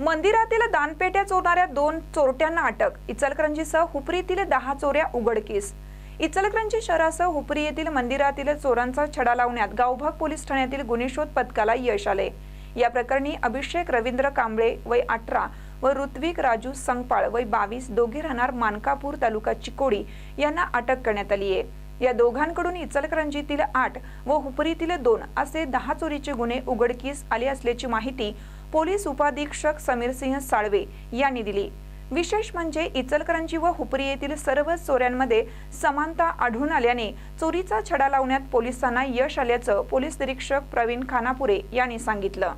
मंदिरातील दानपेट्या चोरणाऱ्या दोन चोरट्यांना अटक. इचलकरंजीसह हुपरीतील दहा चोऱ्या उघडकीस. इचलकरंजी शहरासह हुपरी येथील मंदिरातील चोरांचा छडा लावण्यात गावभाग पोलीस ठाण्यातील गुन्हेशोध पथकाला यश आले. या प्रकरणी अभिषेक रवींद्र कांबळे वय अठरा व ऋत्विक राजू संगपाळ वय बावीस दोघे राहणार मानकापूर तालुका चिकोडी यांना अटक करण्यात आली आहे. या दोघांकडून इचलकरंजीतील आठ व हुपरीतील दोन असे दहा चोरीचे गुन्हे उघडकीस आले असल्याची माहिती पोलीस उपाधीक्षक समीर सिंह साळवे यांनी दिली. विशेष म्हणजे इचलकरंजी व हुपरी येथील सर्वच चोऱ्यांमध्ये समानता आढळून आल्याने चोरीचा छडा लावण्यात पोलिसांना यश आल्याचं पोलीस निरीक्षक प्रवीण खानापुरे यांनी सांगितलं.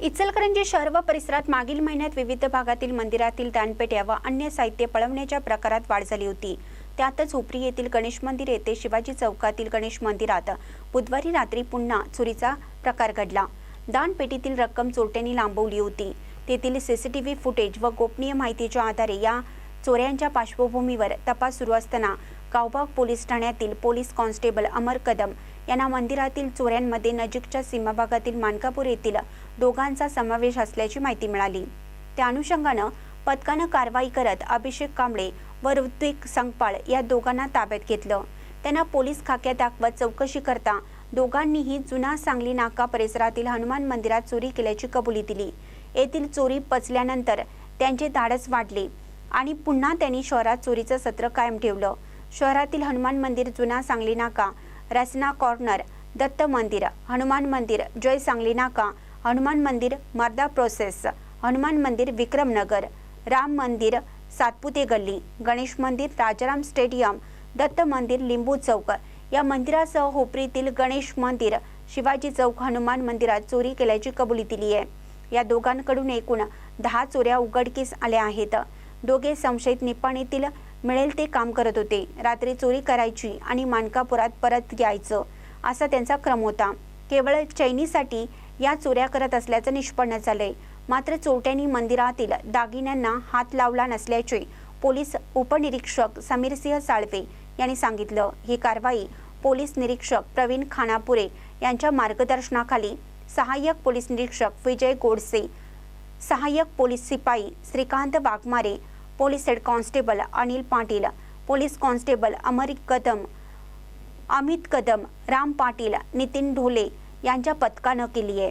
इचलकरंजी शहर व परिसरात मागील महिन्यात विविध भागातील मंदिरातील दानपेट्या व अन्य साहित्य पळवण्याच्या प्रकारात वाढ झाली होती. त्यातच उपरी येथील गणेश मंदिर येथे शिवाजी चौकातील गणेश मंदिरात बुधवारी रात्री पुन्हा चोरीचा प्रकार घडला. दानपेटीतील रक्कम चोरट्यांनी लांबवली होती. तेथील सीसीटीव्ही फुटेज व गोपनीय माहितीच्या आधारे या चोऱ्यांच्या पार्श्वभूमीवर तपास सुरू असताना गावबाग पोलीस ठाण्यातील पोलीस कॉन्स्टेबल अमर कदम यांना मंदिरातील चोऱ्यांमध्ये नजीकच्या सीमा भागातील मानकापूर येथील दोघांचा समावेश असल्याची माहिती मिळाली. त्या अनुषंगानं पथकानं कारवाई करत अभिषेक कांबळे व ऋत्विक संगपाळ या दोघांना ताब्यात घेतलं. त्यांना पोलीस खाक्यात दाखवत चौकशी करता दोघांनीही जुना सांगली नाका परिसरातील हनुमान मंदिरात चोरी केल्याची कबुली दिली. येथील चोरी पचल्यानंतर त्यांचे धाडस वाढले आणि पुन्हा त्यांनी शहरात चोरीचं सत्र कायम ठेवलं. शहरातील हनुमान मंदिर जुना सांगली नाका रसना कॉर्नर दत्त मंदिर हनुमान मंदिर जय सांगली नाका हनुमान मंदिर मर्दा प्रोसेस हनुमान मंदिर विक्रमनगर राम मंदिर सातपुते गल्ली गणेश मंदिर राजाराम स्टेडियम दत्त मंदिर लिंबू चौक. या मंदिरासह होपरीतील गणेश मंदिर शिवाजी चौक हनुमान मंदिरात चोरी केल्याची कबुली दिली आहे. या दोघांकडून एकूण दहा चोऱ्या उघडकीस आल्या आहेत. दोघे संशयित निपाणीतील मिळेल ते काम करत होते. रात्री चोरी करायची आणि मानकापुरात परत यायचं असा त्यांचा क्रम होता. केवळ चैनीसाठी या चोऱ्या करत असल्याचं निष्पन्न झालंय. मात्र चोरट्यांनी मंदिरातील दागिन्यांना हात लावला नसल्याचे पोलीस उपनिरीक्षक समीरसिंह साळवे यांनी सांगितलं. ही कारवाई पोलीस निरीक्षक प्रवीण खानापुरे यांच्या मार्गदर्शनाखाली सहाय्यक पोलीस निरीक्षक विजय गोडसे सहाय्यक police सिपाई Shrikant Waghmare police head constable Anil Patil police constable Amar Kadam Amit Kadam Ram Patil Nitin Dhole यांच्या पथकानं केली आहे.